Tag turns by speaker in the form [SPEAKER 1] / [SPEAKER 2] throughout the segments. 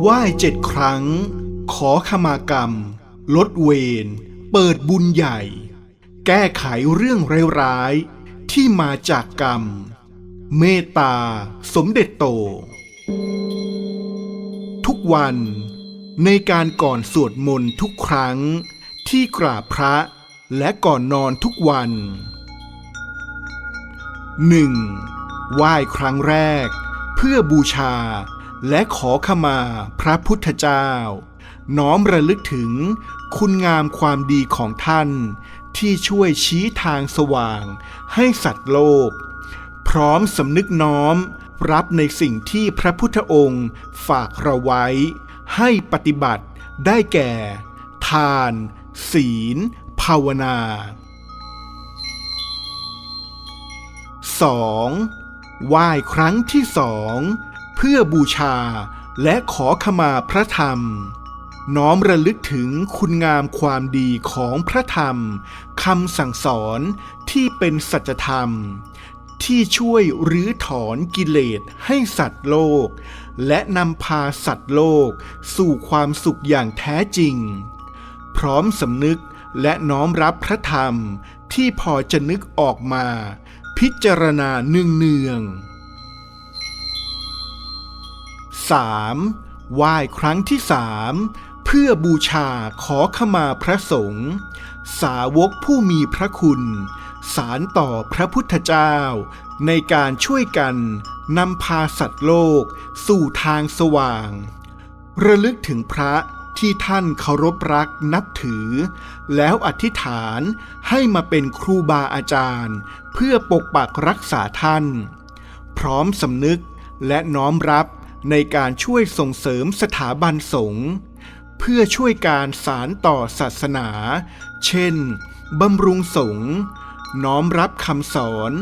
[SPEAKER 1] ไหว้เจ็ดครั้ง ขอขมากรรม ลดเวร เปิดบุญใหญ่ แก้ไขเรื่องร้ายๆที่มาจากกรรม เมตตา สมเด็จโต ทุกวันในการก่อนสวดมนต์ทุกครั้ง ที่กราบพระและก่อนนอนทุกวัน 1. ไหว้ครั้งแรก เพื่อบูชา และขอขมาพระพุทธเจ้า น้อมระลึกถึงคุณงามความดีของท่าน ที่ช่วยชี้ทางสว่าง ให้สัตว์โลก พร้อมสำนึกน้อมรับในสิ่งที่พระพุทธองค์ฝากเราไว้ ให้ปฏิบัติได้แก่ ทาน ศีล ภาวนา 2. ไหว้ครั้งที่สอง พื่อบูชาและขอขมาพระธรรม น้อมระลึกถึงคุณงามความดีของพระธรรมคำสั่งสอนที่เป็นสัจธรรม ที่ช่วยรื้อถอนกิเลสให้สัตว์โลก และนำพาสัตว์โลกสู่ความสุขอย่างแท้จริง พร้อมสำนึกและน้อมรับพระธรรมที่พอจะนึกออกมา พิจารณาเนืองเนืองๆ 3. ไหว้ครั้งที่สามเพื่อบูชาขอขมาพระสงฆ์สาวกผู้มีพระคุณ สารต่อพระพุทธเจ้า ในการช่วยกันนำพาสัตว์โลกสู่ทางสว่าง ระลึกถึงพระที่ท่านเคารพรักนับถือ แล้วอธิษฐานให้มาเป็นครูบาอาจารย์ เพื่อปกปักรักษาท่าน พร้อมสำนึกและน้อมรับ ในการช่วยส่งเสริมสถาบันสงฆ์เพื่อช่วยการสารต่อศาสนา เช่น บำรุงสงฆ์น้อมรับคำสอน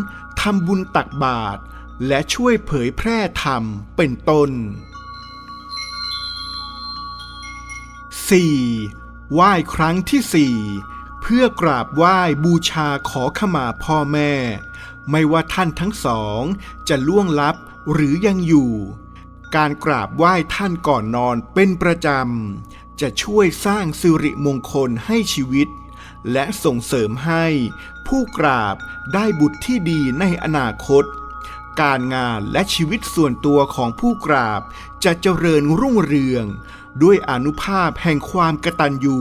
[SPEAKER 1] ทำบุญตักบาตรและช่วยเผยแพร่ธรรมเป็นต้น 4. ไหว้ครั้งที่สี่เพื่อกราบไหว้บูชาขอขมาพ่อแม่ ไม่ว่าท่านทั้งสองจะล่วงลับหรือยังอยู่ การกราบไหว้ท่านก่อนนอนเป็นประจำ จะช่วยสร้างสิริมงคลให้ชีวิต และส่งเสริมให้ผู้กราบได้บุตรที่ดีในอนาคต การงานและชีวิตส่วนตัวของผู้กราบจะเจริญรุ่งเรือง ด้วยอนุภาพแห่งความกตัญญู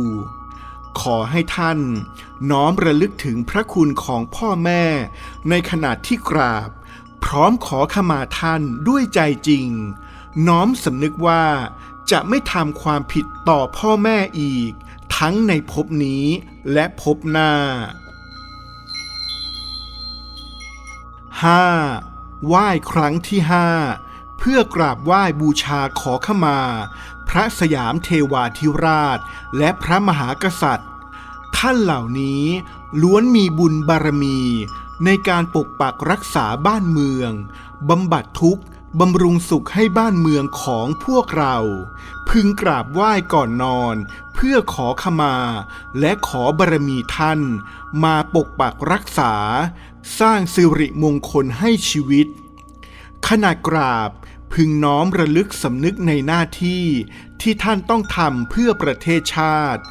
[SPEAKER 1] ขอให้ท่าน น้อมระลึกถึงพระคุณของพ่อแม่ ในขณะที่กราบ พร้อมขอขมาท่านด้วยใจจริง น้อมสำนึกว่าจะไม่ทำความผิดต่อพ่อแม่อีก ทั้งในภพนี้และภพหน้า 5. ไหว้ครั้งที่ห้าเพื่อกราบไหว้บูชาขอขมา พระสยามเทวาธิราช และพระมหากษัตริย์ ท่านเหล่านี้ล้วนมีบุญบารมี ในการปกปักรักษาบ้านเมืองบำบัดทุกข์ บำรุงสุขให้บ้านเมืองของพวกเรา พึงกราบไหว้ก่อนนอน เพื่อขอขมา และขอบารมีท่าน มาปกปักรักษา สร้างสิริมงคลให้ชีวิต ขณะกราบพึงน้อมระลึกสำนึกในหน้าที่ที่ท่านต้องทำเพื่อประเทศชาติ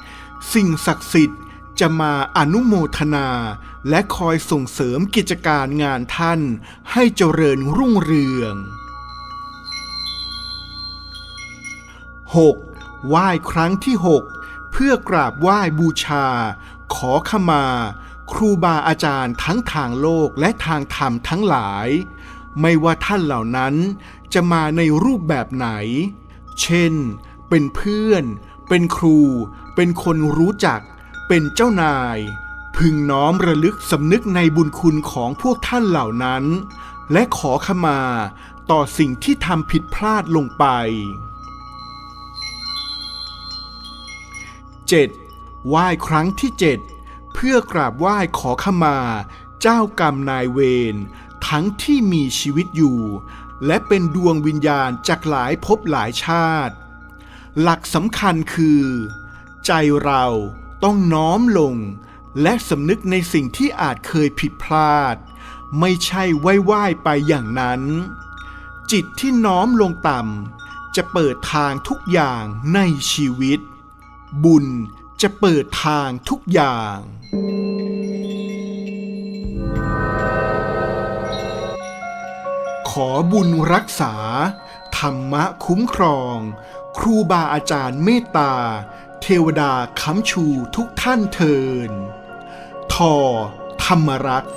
[SPEAKER 1] สิ่งศักดิ์สิทธิ์จะมาอนุโมทนา และคอยส่งเสริมกิจการงานท่านให้เจริญรุ่งเรือง 6. ไหว้ครั้งที่ 6 เพื่อกราบไหว้บูชา ขอขมา ครูบาอาจารย์ทั้งทางโลกและทางธรรมทั้งหลาย ไม่ว่าท่านเหล่านั้นจะมาในรูปแบบไหน เช่น เป็นเพื่อน เป็นครู เป็นคนรู้จัก เป็นเจ้านาย พึงน้อมระลึกสำนึกในบุญคุณของพวกท่านเหล่านั้น และขอขมาต่อสิ่งที่ทำผิดพลาดลงไป 7. ไหว้ครั้งที่ 7 เพื่อกราบไหว้ขอขมา เจ้ากรรมนายเวรทั้งที่มีชีวิตอยู่ และเป็นดวงวิญญาณจากหลายภพหลายชาติ หลักสำคัญคือ ใจเราต้องน้อมลง และสำนึกในสิ่งที่อาจเคยผิดพลาด ไม่ใช่ไหว้ๆไปอย่างนั้น จิตที่น้อมลงต่ำจะเปิดทางทุกอย่างในชีวิต บุญจะเปิดทางทุกอย่าง ขอบุญรักษา ธรรมะคุ้มครอง ครูบาอาจารย์เมตตา เทวดาค้ำชูทุกท่านเทิน ทอธรรมรักษ์